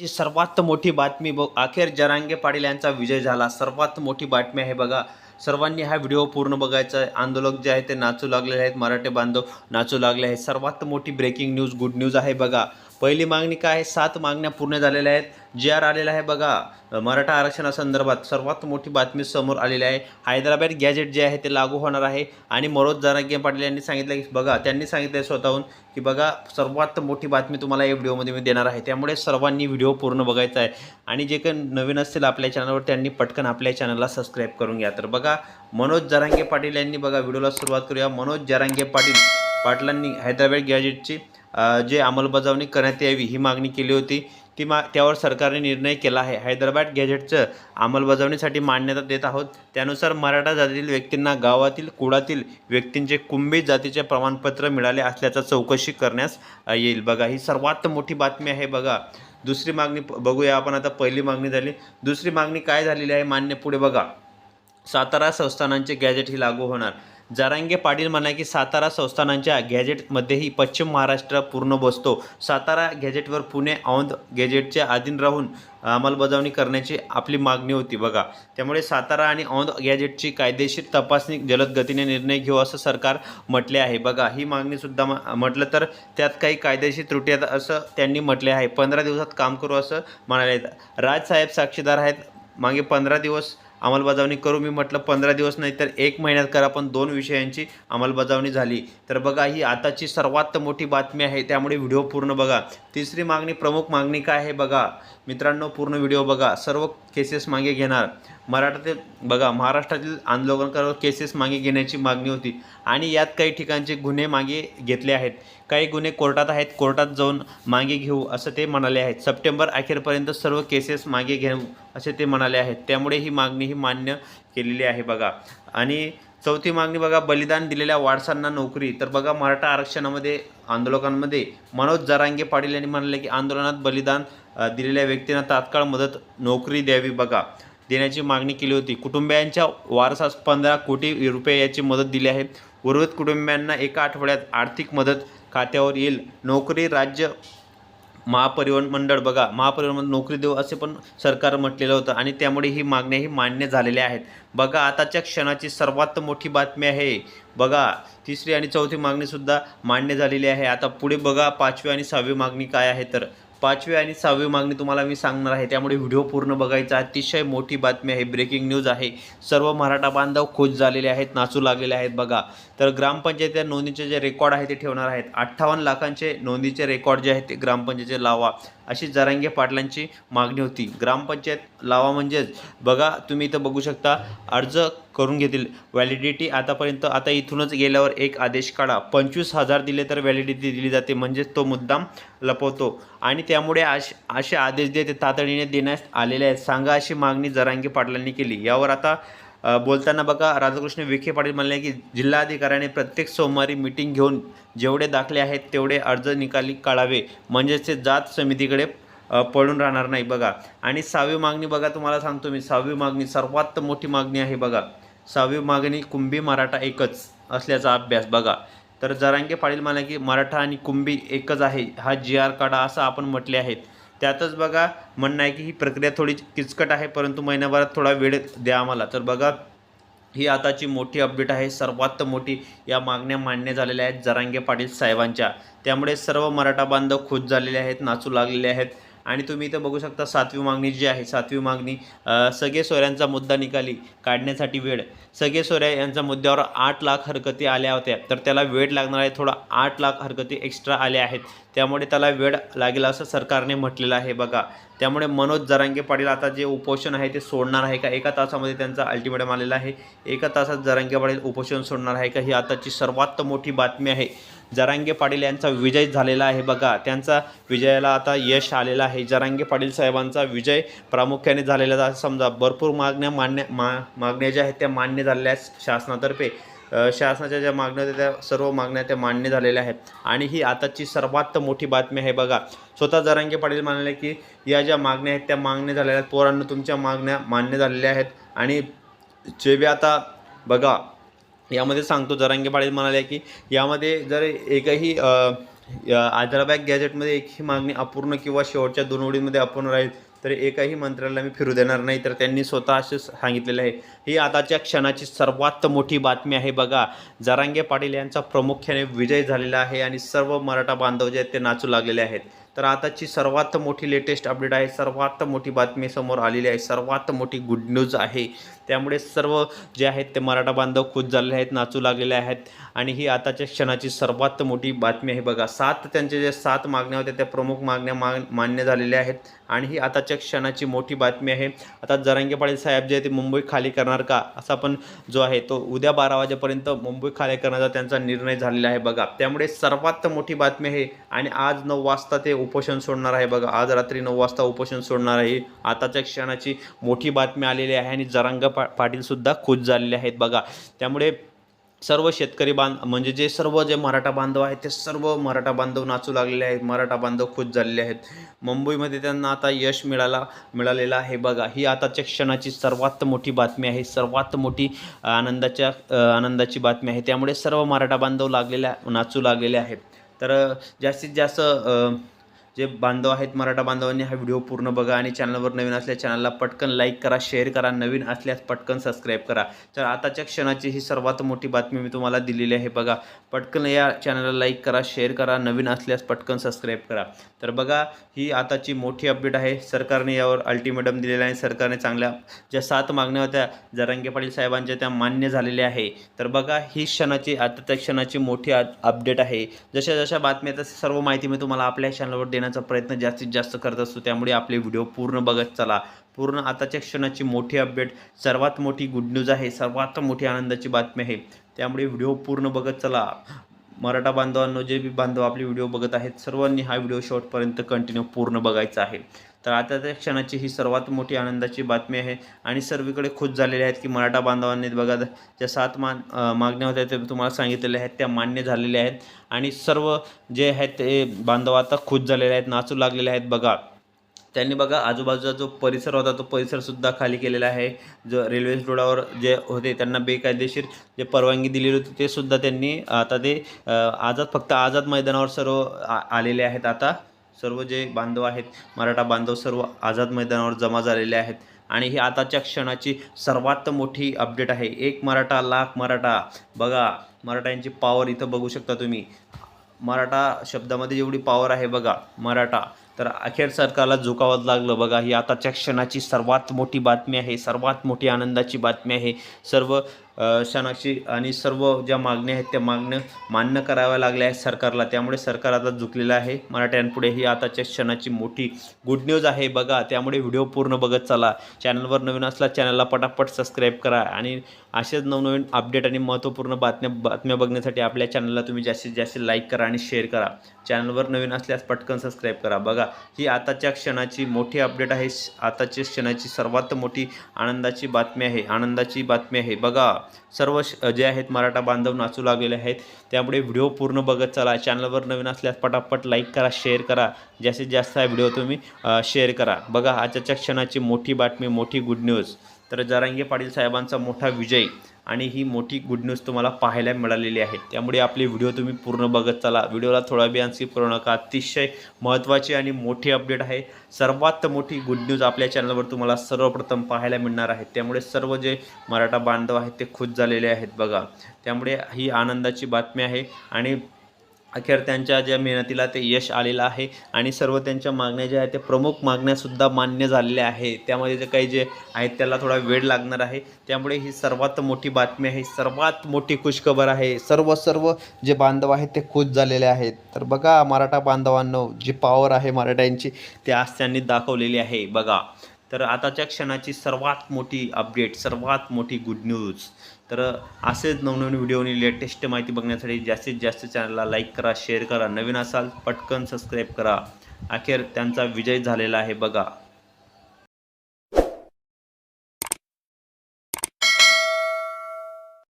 ची सर्वात मोठी बातमी बघ अखेर जरांगे पाटील यांचा विजय झाला. सर्वात मोठी बातमी आहे बघा सर्वांनी हा व्हिडिओ पूर्ण बघायचा आहे. आंदोलक जे आहे ते नाचू लागलेले आहेत मराठे बांधव नाचू लागले आहेत. सर्वात मोठी ब्रेकिंग न्यूज गुड न्यूज आहे बघा. पहिली मागणी काय आहे? सात मागण्या पूर्ण झालेल्या आहेत. जे आर आलेला आहे बघा मराठा आरक्षणासंदर्भात सर्वात मोठी बातमी समोर आलेली आहे. हैदराबाद गॅजेट जे आहे ते लागू होणार आहे. आणि मनोज जरांगे पाटील यांनी सांगितलं की बघा त्यांनी सांगितलं स्वतःहून की बघा सर्वात मोठी बातमी तुम्हाला या व्हिडिओमध्ये मी देणार आहे. त्यामुळे सर्वांनी व्हिडिओ पूर्ण बघायचा आहे. आणि जे काही नवीन असतील आपल्या चॅनलवर त्यांनी पटकन आपल्या चॅनलला सबस्क्राईब करून घ्या. तर बघा मनोज जरांगे पाटील यांनी बघा व्हिडिओला सुरुवात करूया. मनोज जरांगे पाटील पाटलांनी हैदराबाद गॅजेटची जे अंमलबजावणी करण्यात यावी ही मागणी केली होती. ती मा त्यावर सरकारने निर्णय केला आहे. हैदराबाद गॅजेटचं अंमलबजावणीसाठी मान्यता देत आहोत. त्यानुसार मराठा जातीतील व्यक्तींना गावातील कुळातील व्यक्तींचे कुंभी जातीचे प्रमाणपत्र मिळाले असल्याचा चौकशी करण्यास येईल. बघा ही सर्वात मोठी बातमी आहे बघा. दुसरी मागणी बघूया आपण आता पहिली मागणी झाली. दुसरी मागणी काय झालेली आहे? मान्य पुढे बघा. सातारा संस्थानांचे गॅजेट ही लागू होणार. जरांगे पाटील म्हणा की सातारा संस्थानांच्या गॅजेटमध्येही पश्चिम महाराष्ट्र पूर्ण बसतो. सातारा गॅजेटवर पुणे औंध गॅजेटच्या अधीन राहून अंमलबजावणी करण्याची आपली मागणी होती. बघा त्यामुळे सातारा आणि औंध गॅजेटची कायदेशीर तपासणी जलद गतीने निर्णय घेऊ असं सरकार म्हटले आहे. बघा ही मागणीसुद्धा म- म्हटलं तर त्यात काही कायदेशीर त्रुटी आहेत असं त्यांनी म्हटले आहे. पंधरा दिवसात काम करू असं म्हणाले राज राजसाहेब साक्षीदार आहेत. मागे पंधरा दिवस अंमलबजावणी करू मी म्हटलं पंधरा दिवस नाही तर एक महिन्यात करा पण दोन विषयांची अंमलबजावणी झाली. तर बघा ही आताची सर्वात मोठी बातमी आहे त्यामुळे व्हिडिओ पूर्ण बघा. तिसरी मागणी प्रमुख मागणी काय आहे बघा. मित्रांनो पूर्ण व्हिडिओ बघा. सर्व केसेस मागे घेणार. मराठातील बघा महाराष्ट्रातील आंदोलनकारावर केसेस मागे घेण्याची मागणी होती आणि यात काही ठिकाणचे गुन्हे मागे घेतले आहेत. काही गुन्हे कोर्टात आहेत कोर्टात जाऊन मागे घेऊ असं ते म्हणाले आहेत. सप्टेंबर अखेरपर्यंत सर्व केसेस मागे घेऊ असे ते म्हणाले आहेत. त्यामुळे ही मागणी ही मान्य केलेली आहे बघा. आणि चौथी मागणी बघा बलिदान दिलेल्या वारसांना नोकरी. तर बघा मराठा आरक्षणामध्ये आंदोलकांमध्ये मनोज जरांगे पाटील यांनी म्हणाले की आंदोलनात बलिदान दिलेल्या व्यक्तींना तात्काळ मदत नोकरी द्यावी बघा. देण्याची मागणी केली होती. कुटुंबियांच्या वारसास पंधरा कोटी रुपये याची मदत दिली आहे. उर्वरित कुटुंबियांना एका आठवड्यात आर्थिक मदत खात्यावर येईल. नोकरी राज्य महापरिवहन मंडळ बघा महापरिवहन मंडळ नोकरी देऊ असे पण सरकार म्हटलेलं होतं आणि त्यामुळे ही मागण्याही मान्य झालेल्या आहेत. बघा आताच्या क्षणाची सर्वात मोठी बातमी आहे. बघा तिसरी आणि चौथी मागणीसुद्धा मान्य झालेली आहे. आता पुढे बघा पाचवी आणि सहावी मागणी काय आहे तर. पाचवी आणि सहावी मागणी तुम्हाला मी सांगणार आहे. त्यामुळे व्हिडिओ पूर्ण बघायचा. अतिशय मोठी बातमी आहे. ब्रेकिंग न्यूज आहे. सर्व मराठा बांधव खुश झालेले आहेत नाचू लागलेले आहेत बघा. तर ग्रामपंचायतीच्या नोंदीचे जे रेकॉर्ड आहे ते ठेवणार आहेत. अठ्ठावन्न लाखांचे नोंदीचे रेकॉर्ड जे आहेत ते ग्रामपंचायतीचे लावा. अशी जरांगे पाटलांची मागणी होती. ग्रामपंचायत लावा म्हणजेच बघा तुम्ही इथं बघू शकता अर्ज करून घेतील. व्हॅलिडिटी आतापर्यंत आता इथूनच गेल्यावर एक आदेश काढा. पंचवीस हजार दिले तर व्हॅलिडिटी दिली जाते म्हणजेच तो मुद्दाम लपवतो. आणि त्यामुळे आश असे आदेश देते ते तातडीने देण्यात आलेले आहेत. सांगा अशी मागणी जरांगे पाटलांनी केली. यावर आता बोलताना बघा राधाकृष्ण विखे पाटील म्हणले की जिल्हाधिकाऱ्याने प्रत्येक सोमवारी मिटिंग घेऊन जेवढे दाखले आहेत तेवढे अर्ज निकाली काढावे. म्हणजेच ते जात समितीकडे पडून राहणार नाही बघा. आणि सहावी मागणी बघा तुम्हाला सांगतो मी. सहावी मागणी सर्वात मोठी मागणी आहे बघा. सहावी मागणी कुंभी मराठा एकच असल्याचा अभ्यास बघा. तर जरांगे पाटील म्हणाले की मराठा आणि कुंभी एकच आहे. हा जी आर काढा असं आपण म्हटले आहेत. त्यातच बघा म्हणणं आहे की ही प्रक्रिया थोडी किचकट आहे परंतु महिन्याभरात थोडा वेळ द्या आम्हाला. तर बघा ही आताची मोठी अपडेट आहे. सर्वात मोठी या मागण्या मान्य झालेल्या आहेत जरांगे पाटील साहेबांच्या. त्यामुळे सर्व मराठा बांधव खुश झालेले आहेत नाचू लागलेले आहेत. आणि तुम्ही इथं बघू शकता सातवी मागणी जी आहे सातवी मागणी सगळे सोऱ्यांचा मुद्दा निकाली काढण्यासाठी वेळ. सगळे सोऱ्या यांच्या मुद्द्यावर आठ लाख हरकती आल्या होत्या. तर त्याला वेळ लागणार आहे थोडा आठ लाख हरकती एक्स्ट्रा आल्या आहेत. त्यामुळे त्याला वेळ लागेल असं सरकारने म्हटलेलं आहे बघा. त्यामुळे मनोज जरांगे पाटील आता जे उपोषण आहे ते सोडणार आहे का? एका तासामध्ये त्यांचा अल्टिमेटम आलेला आहे. एका तासात जरांगे पाटील उपोषण सोडणार आहे का? ही आताची सर्वात मोठी बातमी आहे. जरांगे पाटील यांचा विजय झालेला आहे. बघा त्यांचा विजयाला आता यश आलेलं आहे. जरांगे पाटील साहेबांचा विजय प्रामुख्याने झालेला आहे. समजा भरपूर मागण्या मान्य मा मागण्या ज्या आहेत त्या मान्य झालेल्या आहेत शासनातर्फे. शासनाच्या ज्या मागण्या होत्या त्या सर्व मागण्या त्या मान्य झालेल्या आहेत. आणि ही आताची सर्वात मोठी बातमी आहे बघा. स्वतः जरांगे पाटील म्हणाले की या ज्या मागण्या आहेत त्या मागण्या झालेल्या आहेत. पोरांना तुमच्या मागण्या मान्य झालेल्या आहेत. आणि जे बी आता बघा यामध्ये सांगतो जरांगे पाटील म्हणाले की यामध्ये जर एकही आदराबाग गॅजेटमध्ये एकही मागणी अपूर्ण किंवा शेवटच्या दोन ओळींमध्ये अपूर्ण राहील तर एकाही मंत्र्याला मी फिरू देणार नाही तर त्यांनी स्वतः असे सांगितलेले आहे. ही आताच्या क्षणाची सर्वात मोठी बातमी आहे बघा. जरांगे पाटील यांचा प्रामुख्याने विजय झालेला आहे आणि सर्व मराठा बांधव जे आहेत ते नाचू लागलेले आहेत. तर आताची सर्वात मोठी लेटेस्ट अपडेट आहे सर्वात मोठी बातमी समोर आलेली आहे सर्वात मोठी गुड न्यूज आहे. त्यामुळे सर्व जे आहेत ते मराठा बांधव खुश झालेले आहेत नाचू लागलेले आहेत. आणि ही आताच्या क्षणाची सर्वात मोठी बातमी आहे बघा. सात त्यांचे जे सात मागण्या होत्या त्या प्रमुख मागण्या माग मान्य झालेल्या आहेत. आणि ही आताच्या क्षणाची मोठी बातमी आहे. आता जरांगे पाटील साहेब जे आहे ते मुंबई खाली करणार का? असा पण जो आहे तो उद्या बारा वाजेपर्यंत मुंबई खाली करण्याचा त्यांचा निर्णय झालेला आहे बघा. त्यामुळे सर्वात मोठी बातमी आहे. आणि आज नऊ वाजता ते उपोषण सोडणार आहे बघा. आज रात्री नऊ वाजता उपोषण सोडणार आहे. आताच्या क्षणाची मोठी बातमी आलेली आहे. आणि जरांग पा पाटीलसुद्धा खुश झालेले आहेत बघा. त्यामुळे सर्व शेतकरी बांध म्हणजे जे सर्व जे मराठा बांधव आहेत ते सर्व मराठा बांधव नाचू लागलेले आहेत मराठा बांधव खुश झालेले आहेत. मुंबईमध्ये त्यांना आता यश मिळाला मिळालेलं आहे बघा. ही आताच्या क्षणाची सर्वात मोठी बातमी आहे सर्वात मोठी आनंदाच्या आनंदाची बातमी आहे. त्यामुळे सर्व मराठा बांधव लागलेल्या नाचू लागलेले आहेत. तर जास्तीत जास्त जे बांधव आहेत मराठा बांधवांनी हा व्हिडिओ पूर्ण बघा आणि चॅनलवर नवीन असल्या चॅनलला पटकन लाईक करा शेअर करा नवीन असल्यास पटकन सबस्क्राईब करा. तर आताच्या क्षणाची ही सर्वात मोठी बातमी मी तुम्हाला दिलेली आहे बघा. पटकन या चॅनलला लाईक करा शेअर करा नवीन असल्यास पटकन सबस्क्राईब करा. तर बघा ही आताची मोठी अपडेट आहे. सरकारने यावर अल्टिमेटम दिलेला आहे. सरकारने चांगल्या ज्या सात मागण्या होत्या जरांगे पाटील साहेबांच्या त्या मान्य झालेल्या आहे. तर बघा ही क्षणाची आताच्या क्षणाची मोठी अपडेट आहे. जशा जशा बातम्या तसं सर्व माहिती मी तुम्हाला आपल्या चॅनलवर देणार करण्याचा प्रयत्न जास्तीत जास्त करत असतो. त्यामुळे आपले व्हिडिओ पूर्ण बघत चला. पूर्ण आताच्या क्षणाची मोठी अपडेट सर्वात मोठी गुड न्यूज आहे सर्वात मोठी आनंदाची बातमी आहे. त्यामुळे व्हिडिओ पूर्ण बघत चला. मराठा बांधवांनो जे बी बांधव आपले व्हिडिओ बघत आहेत सर्वांनी हा व्हिडिओ शॉर्टपर्यंत कंटिन्यू पूर्ण बघायचा आहे. तर आता त्या क्षणाची ही सर्वात मोठी आनंदाची बातमी आहे. आणि सर्वीकडे खुश झालेले आहेत की मराठा बांधवांनी बघा ज्या सात मान मागण्या होत्या ते तुम्हाला सांगितलेल्या आहेत त्या मान्य झालेल्या आहेत. आणि सर्व जे आहेत ते बांधव आता खुश झालेले आहेत नाचू लागलेले आहेत बघा. त्यांनी बघा आजूबाजूचा जो परिसर होता तो परिसरसुद्धा खाली केलेला आहे. जो रेल्वे रोडावर जे होते त्यांना बेकायदेशीर जे परवानगी दिलेली होती ते सुद्धा त्यांनी आता ते आझाद फक्त आझाद मैदानावर सर्व आलेले आहेत आता. सर्व जे बांधव आहेत मराठा बांधव सर्व आझाद मैदानावर जमा झालेले आहेत. आणि ही आताच्या क्षणाची सर्वात मोठी अपडेट आहे. एक मराठा लाख मराठा. बघा मराठ्यांची पॉवर इथं बघू शकता तुम्ही. मराठा शब्दामध्ये जेवढी पॉवर आहे बघा मराठा. तर अखेर सरकारला झुकावंच लागलं. बघा ही आताच्या क्षणाची सर्वात मोठी बातमी आहे. सर्वात मोठी आनंदाची बातमी आहे. सर्व अ, क्षणाची आणि सर्व ज्या मागण्या आहेत त्या मागण्या मान्य कराव्या लागल्या आहेत सरकारला. त्यामुळे सरकार आता झुकलेलं आहे. मराठ्यांपुढे ही आताच्या क्षणाची मोठी गुड न्यूज आहे. बघा त्यामुळे व्हिडिओ पूर्ण बघत चला. चॅनलवर नवीन असला चॅनलला पटापट सबस्क्राईब करा. आणि असेच नवनवीन अपडेट आणि महत्त्वपूर्ण बातम्या बातम्या बघण्यासाठी आपल्या चॅनलला तुम्ही जास्तीत जास्त लाईक करा आणि शेअर करा. चॅनलवर नवीन असल्यास पटकन सबस्क्राईब करा. बघा ही आताच्या क्षणाची मोठी अपडेट आहे. आताच्या क्षणाची सर्वात मोठी आनंदाची बातमी आहे. आनंदाची बातमी आहे. बघा सर्व श- जे आहेत मराठा बांधव नाचू लागलेले आहेत. त्यामुळे व्हिडिओ पूर्ण बघत चला. चॅनलवर नवीन असल्यास पटापट लाईक करा शेअर करा. जास्तीत जास्त हा व्हिडिओ तुम्ही शेअर करा. बघा आजच्या क्षणाची मोठी बातमी मोठी गुड न्यूज तर जरांगे पाटील साहेबांचा मोठा विजय. आणि ही मोठी गुड न्यूज तुम्हाला पाहायला मिळालेली आहे. त्यामुळे आपले व्हिडिओ तुम्ही पूर्ण बघत चला. व्हिडिओला थोडा बी स्किप करू नका. अतिशय महत्त्वाची आणि मोठी अपडेट आहे. सर्वात मोठी गुड न्यूज आपल्या चॅनलवर तुम्हाला सर्वप्रथम पाहायला मिळणार आहे. त्यामुळे सर्व जे मराठा बांधव आहेत ते खुश झालेले आहेत बघा. त्यामुळे ही आनंदाची बातमी आहे. आणि अखेर त्यांच्या ज्या मेहनतीला ते यश आलेलं आहे आणि सर्व त्यांच्या मागण्या ज्या आहेत त्या प्रमुख मागण्यासुद्धा मान्य झालेल्या आहे. त्यामध्ये जे काही जे आहेत त्याला थोडा वेळ लागणार आहे. त्यामुळे ही सर्वात मोठी बातमी आहे सर्वात मोठी खुशखबर आहे. सर्व सर्व जे बांधव आहेत ते खुश झालेले आहेत. तर बघा मराठा बांधवांनो जी पॉवर आहे मराठ्यांची ते आज त्यांनी दाखवलेली आहे. बघा तर आताच्या क्षणाची सर्वात मोठी अपडेट सर्वात मोठी गुड न्यूज तर असेच नवनवीन व्हिडिओ आणि लेटेस्ट माहिती बघण्यासाठी जास्तीत जास्त चॅनलला लाईक करा शेअर करा. नवीन असाल पटकन सबस्क्राईब करा. अखेर त्यांचा विजय झालेला आहे बघा.